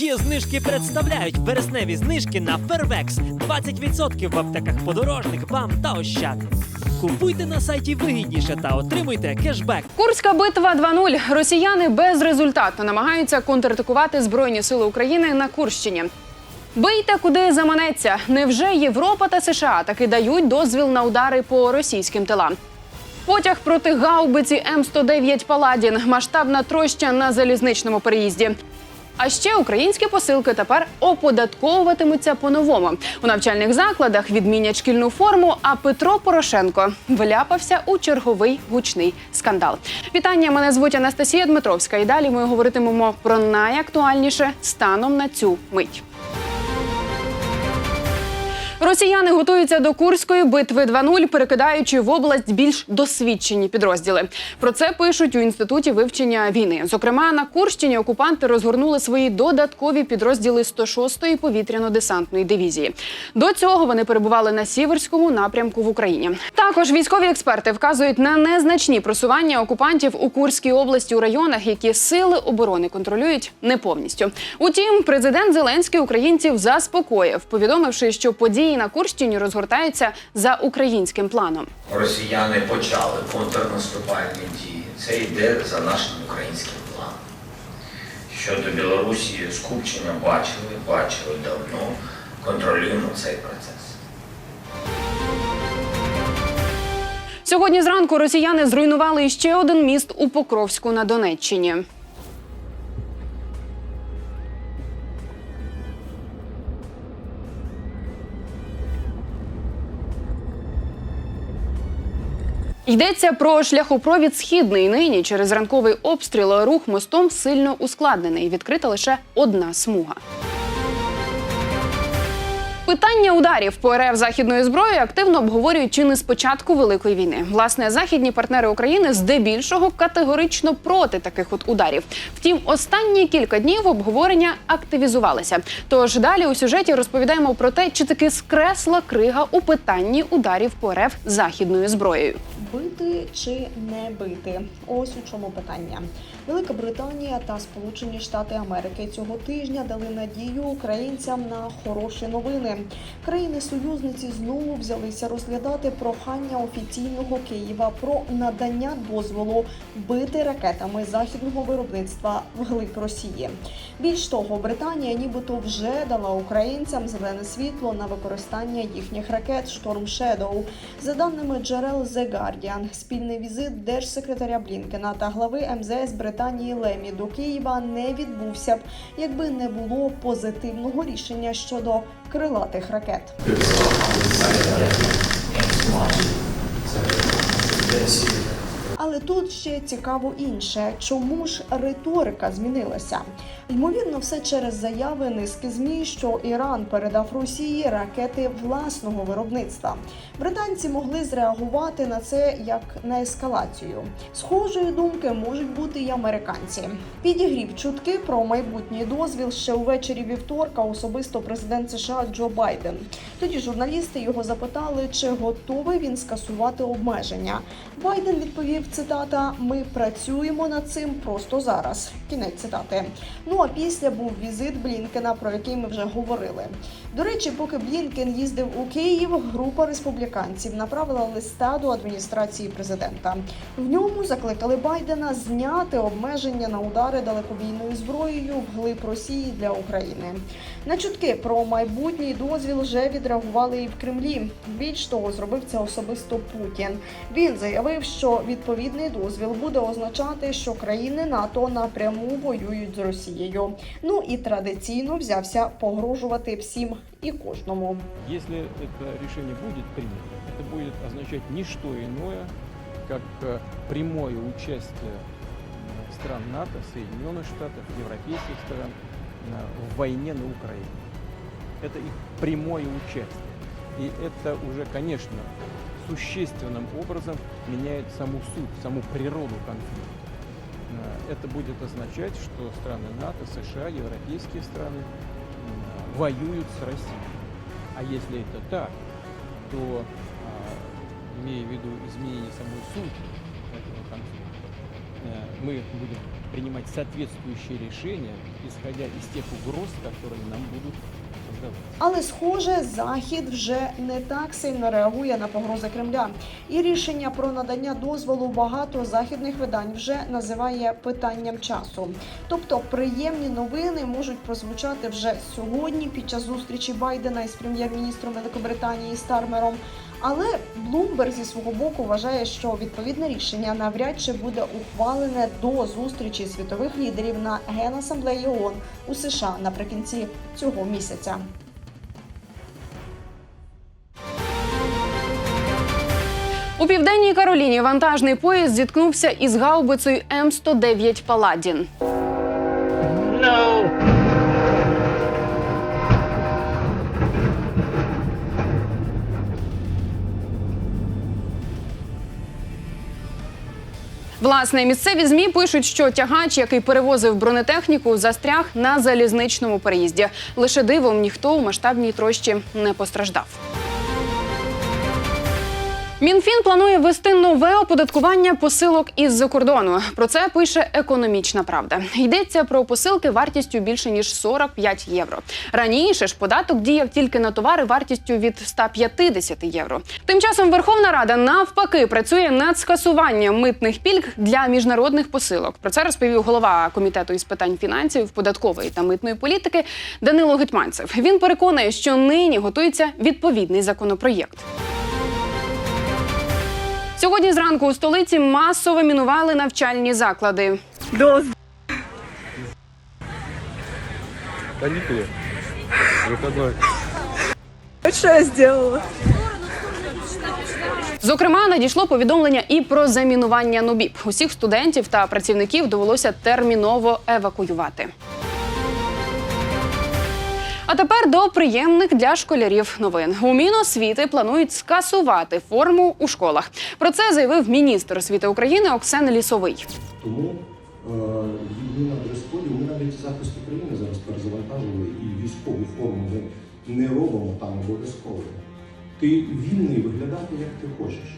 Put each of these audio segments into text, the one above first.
Є знижки представляють вересневі знижки на Фервекс. 20% в аптеках подорожник, бам та ощад. Купуйте на сайті вигідніше та отримуйте кешбек. Курська битва 2.0. Росіяни безрезультатно намагаються контратакувати Збройні сили України на Курщині. Бийте, куди заманеться. Невже Європа та США таки дають дозвіл на удари по російським тилам? Потяг проти гаубиці М109 Паладін. Масштабна троща на залізничному переїзді. А ще українські посилки тепер оподатковуватимуться по-новому. У навчальних закладах відмінять шкільну форму. А Петро Порошенко вляпався у черговий гучний скандал. Вітання! Мене звуть Анастасія Дмитровська. І далі ми говоритимемо про найактуальніше станом на цю мить. Росіяни готуються до Курської битви 2.0, перекидаючи в область більш досвідчені підрозділи. Про це пишуть у інституті вивчення війни. Зокрема, на Курщині окупанти розгорнули свої додаткові підрозділи 106-ї повітряно-десантної дивізії. До цього вони перебували на сіверському напрямку в Україні. Також військові експерти вказують на незначні просування окупантів у Курській області у районах, які сили оборони контролюють не повністю. Утім, президент Зеленський українців заспокоїв, повідомивши, що події на Курщині розгортаються за українським планом. Росіяни почали контрнаступальні дії. Це йде за нашим українським планом. Щодо Білорусі, скупчення бачили, бачили давно, контролюємо цей процес. Сьогодні зранку росіяни зруйнували ще один міст у Покровську на Донеччині. Йдеться про шляхопровід східний. Нині через ранковий обстріл рух мостом сильно ускладнений. Відкрита лише одна смуга. Питання ударів по РФ західною зброєю активно обговорюють чи не з початку великої війни. Власне, західні партнери України здебільшого категорично проти таких от ударів. Втім, останні кілька днів обговорення активізувалися. Тож далі у сюжеті розповідаємо про те, чи таки скресла крига у питанні ударів по РФ західною зброєю. Бити чи не бити? Ось у чому питання. Велика Британія та Сполучені Штати Америки цього тижня дали надію українцям на хороші новини. Країни-союзниці знову взялися розглядати прохання офіційного Києва про надання дозволу бити ракетами західного виробництва вглиб Росії. Більш того, Британія нібито вже дала українцям зелене світло на використання їхніх ракет Storm Shadow. За даними джерел The Guardian, спільний візит держсекретаря Блінкена та глави МЗС Британії Лемі до Києва не відбувся б, якби не було позитивного рішення щодо крилатих ракет. Але тут ще цікаво інше, чому ж риторика змінилася? Ймовірно, все через заяви низки змі, що Іран передав Росії ракети власного виробництва. Британці могли зреагувати на це як на ескалацію. Схожої думки можуть бути й американці. Підігрів чутки про майбутній дозвіл ще увечері вівторка особисто президент США Джо Байден. Тоді журналісти його запитали, чи готовий він скасувати обмеження. Байден відповів цитата: Ми працюємо над цим просто зараз. Кінець цитати. Ну а після був візит Блінкена, про який ми вже говорили. До речі, поки Блінкен їздив у Київ, група республіканців направила листа до адміністрації президента. В ньому закликали Байдена зняти обмеження на удари далекобійною зброєю вглиб Росії для України. На чутки про майбутній дозвіл вже відреагували і в Кремлі. Більш того, зробив це особисто Путін. Він заявив, що відповідний дозвіл буде означати, що країни НАТО напряму воюють з Росією. Ну і традиційно взявся погрожувати всім і кожному. Если это решение будет принято, это будет означать не что иное, как э, прямое участие э, стран НАТО, Соединенных Штатов, европейских стран э, в войне на Украине. Это их прямое участие. И это уже, конечно, существенным образом меняет саму суть, саму природу конфликта. Это будет означать, что страны НАТО, США, европейские страны воюют с Россией. А если это так, то, а, имея в виду изменение самой сути этого конфликта, э, мы будем принимать соответствующие решения, исходя из тех угроз, которые нам будут. Але схоже, захід вже не так сильно реагує на погрози Кремля. І рішення про надання дозволу багато західних видань вже називає питанням часу. Тобто приємні новини можуть прозвучати вже сьогодні під час зустрічі Байдена із прем'єр-міністром Великобританії Стармером. Але Блумберг зі свого боку вважає, що відповідне рішення навряд чи буде ухвалене до зустрічі світових лідерів на Генасамблеї ООН у США наприкінці цього місяця. У південній Кароліні вантажний поїзд зіткнувся із гаубицею М109 Паладін. Власне, місцеві змі пишуть, що тягач, який перевозив бронетехніку, застряг на залізничному переїзді. Лише дивом ніхто у масштабній трощі не постраждав. Мінфін планує ввести нове оподаткування посилок із-за кордону. Про це пише економічна правда. Йдеться про посилки вартістю більше ніж 45 євро. Раніше ж податок діяв тільки на товари вартістю від 150 євро. Тим часом Верховна Рада навпаки працює над скасуванням митних пільг для міжнародних посилок. Про це розповів голова комітету із питань фінансів, податкової та митної політики Данило Гетманцев. Він переконує, що нині готується відповідний законопроєкт. Сьогодні зранку у столиці масово мінували навчальні заклади. Каникулы. Выходной. Что я сделала? Зокрема, надійшло повідомлення і про замінування НУБІП. Усіх студентів та працівників довелося терміново евакуювати. А тепер до приємних для школярів новин. У Міносвіти планують скасувати форму у школах. Про це заявив міністр освіти України Оксен Лісовий. Тому е, на дрес-коді, ми навіть захист України зараз перезавантажили і військову форму ми не робимо там обов'язково. Ти вільний виглядати як ти хочеш.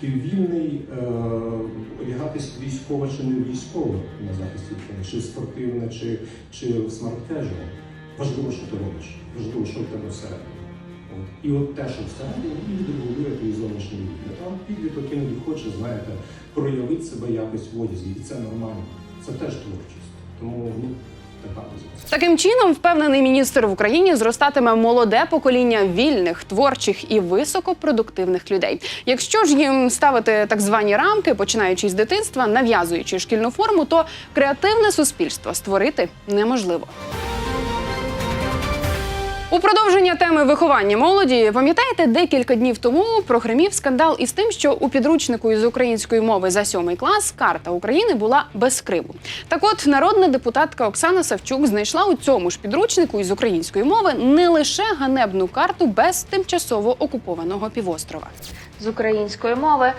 Ти вільний е, одягатись військово чи не військово на захисті України, чи спортивне, чи, чи смарт-кежуал. Важливо, що ти робиш, важливо, що в тебе всередині. І от те, що всередині, і відрегулює твій зовнішній вигляд. Там підліток іноді хоче, знаєте, проявити себе якось в одязі, і це нормально. Це теж творчість. Тому ну, така позиція. Таким чином, впевнений міністр в Україні зростатиме молоде покоління вільних, творчих і високопродуктивних людей. Якщо ж їм ставити так звані рамки, починаючи з дитинства, нав'язуючи шкільну форму, то креативне суспільство створити неможливо. У продовження теми виховання молоді, пам'ятаєте, декілька днів тому прогремів скандал із тим, що у підручнику із української мови за сьомий клас карта України була без криву. Так от народна депутатка Оксана Савчук знайшла у цьому ж підручнику із української мови не лише ганебну карту без тимчасово окупованого півострова. з української мови.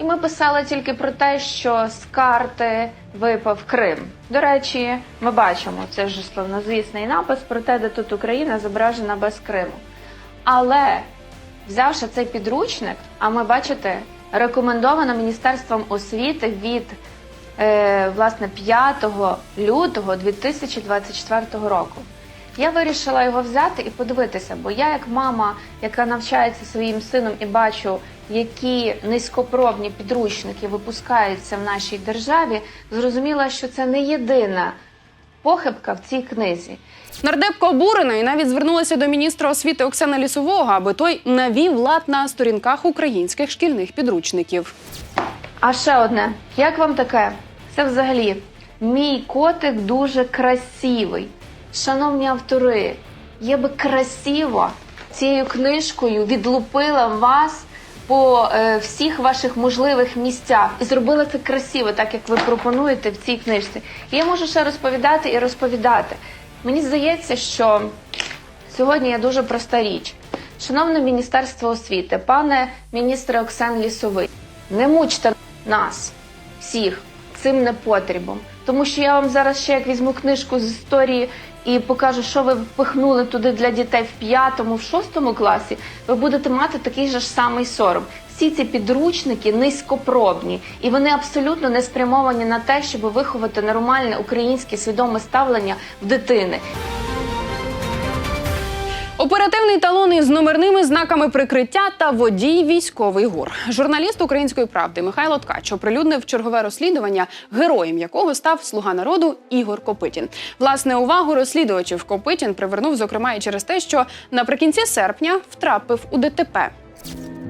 І ми писали тільки про те, що з карти випав Крим. До речі, ми бачимо це вже славнозвісний напис про те, де тут Україна зображена без Криму. Але взявши цей підручник, а ми бачите, рекомендовано Міністерством освіти від е, власне 5 лютого 2024 року. Я вирішила його взяти і подивитися, бо я, як мама, яка навчається своїм сином і бачу, які низькопробні підручники випускаються в нашій державі, зрозуміла, що це не єдина похибка в цій книзі. Нардепка обурена і навіть звернулася до міністра освіти Оксана Лісового, аби той навів лад на сторінках українських шкільних підручників. А ще одне, як вам таке? Це взагалі мій котик дуже красивий. Шановні автори, я би красиво цією книжкою відлупила вас по е, всіх ваших можливих місцях і зробила це красиво, так як ви пропонуєте в цій книжці. Я можу ще розповідати і розповідати. Мені здається, що Сьогодні є дуже проста річ. Шановне Міністерство освіти, пане міністре Оксан Лісовий, не мучте нас всіх цим непотрібом. Тому що я вам зараз ще як візьму книжку з історії і покажу, що ви впихнули туди для дітей в п'ятому, в шостому класі, ви будете мати такий же ж самий сором. всі ці підручники низькопробні, і вони абсолютно не спрямовані на те, щоб виховати нормальне українське свідоме ставлення в дитини. Оперативний талон із номерними знаками прикриття та водій військовий гур. Журналіст української правди Михайло Ткач оприлюднив чергове розслідування, героєм якого став слуга народу Ігор Копитін. Власне, увагу розслідувачів Копитін привернув зокрема і через те, що наприкінці серпня втрапив у ДТП.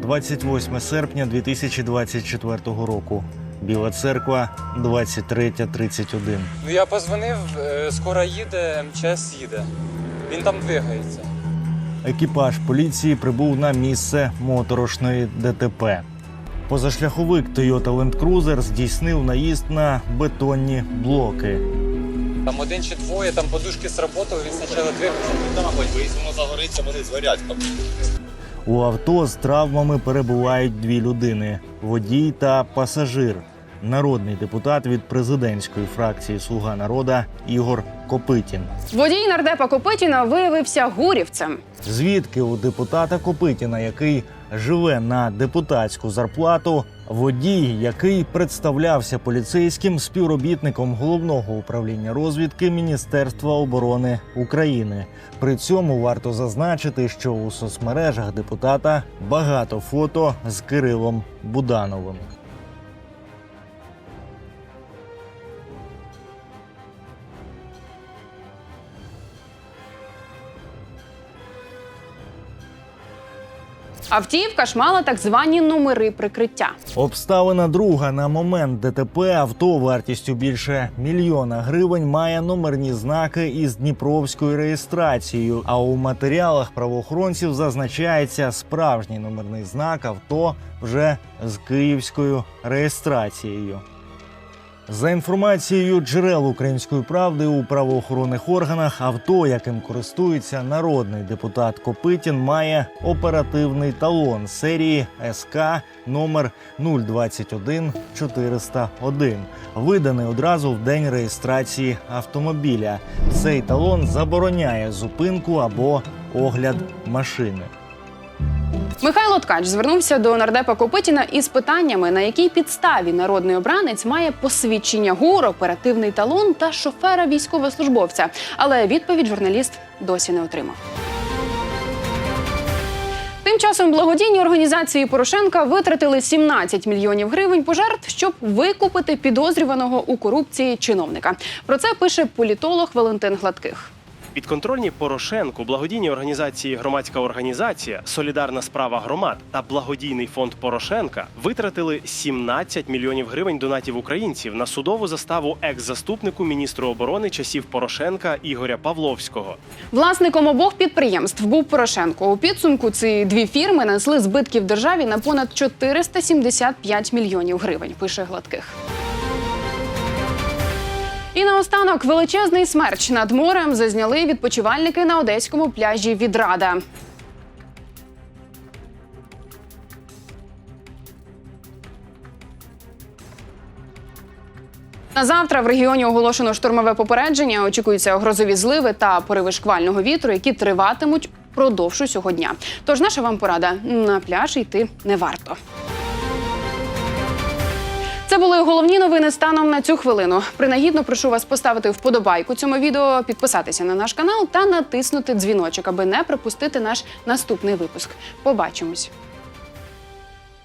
28 серпня 2024 року. Біла церква 23.31. Ну я позвонив, е, скоро їде, МЧС їде. Він там двигається. Екіпаж поліції прибув на місце моторошної ДТП. Позашляховик Toyota Land Cruiser здійснив наїзд на бетонні блоки. Там один чи двоє, там подушки сработали, він спочатку двигався. Там, мабуть, воно загориться, вони згорять. У авто з травмами перебувають дві людини: водій та пасажир. Народний депутат від президентської фракції Слуга народа Ігор Копитін. Водій нардепа Копитіна виявився гурівцем. Звідки у депутата Копитіна, який живе на депутатську зарплату, водій, який представлявся поліцейським співробітником головного управління розвідки Міністерства оборони України. При цьому варто зазначити, що у соцмережах депутата багато фото з Кирилом Будановим. Автівка ж мала так звані номери прикриття. Обставина друга на момент ДТП авто вартістю більше мільйона гривень має номерні знаки із дніпровською реєстрацією. А у матеріалах правоохоронців зазначається справжній номерний знак авто вже з київською реєстрацією. За інформацією джерел української правди у правоохоронних органах, авто, яким користується народний депутат Копитін, має оперативний талон серії СК номер 021 401, виданий одразу в день реєстрації автомобіля. Цей талон забороняє зупинку або огляд машини. Михайло Ткач звернувся до нардепа Копитіна із питаннями, на якій підставі народний обранець має посвідчення ГУР, оперативний талон та шофера військовослужбовця. Але відповідь журналіст досі не отримав. Тим часом благодійні організації Порошенка витратили 17 мільйонів гривень пожертв, щоб викупити підозрюваного у корупції чиновника. Про це пише політолог Валентин Гладких. Підконтрольні Порошенку, благодійні організації Громадська організація, Солідарна справа громад та благодійний фонд Порошенка витратили 17 мільйонів гривень донатів українців на судову заставу екс-заступнику міністру оборони часів Порошенка Ігоря Павловського. Власником обох підприємств був Порошенко. У підсумку ці дві фірми несли збитків державі на понад 475 мільйонів гривень. Пише гладких. І наостанок величезний смерч над морем зазняли відпочивальники на одеському пляжі Відрада. На завтра в регіоні оголошено штурмове попередження. Очікуються грозові зливи та пориви шквального вітру, які триватимуть продовж усього дня. Тож наша вам порада на пляж йти не варто. Це були головні новини станом на цю хвилину. Принагідно прошу вас поставити вподобайку цьому відео, підписатися на наш канал та натиснути дзвіночок, аби не пропустити наш наступний випуск. Побачимось.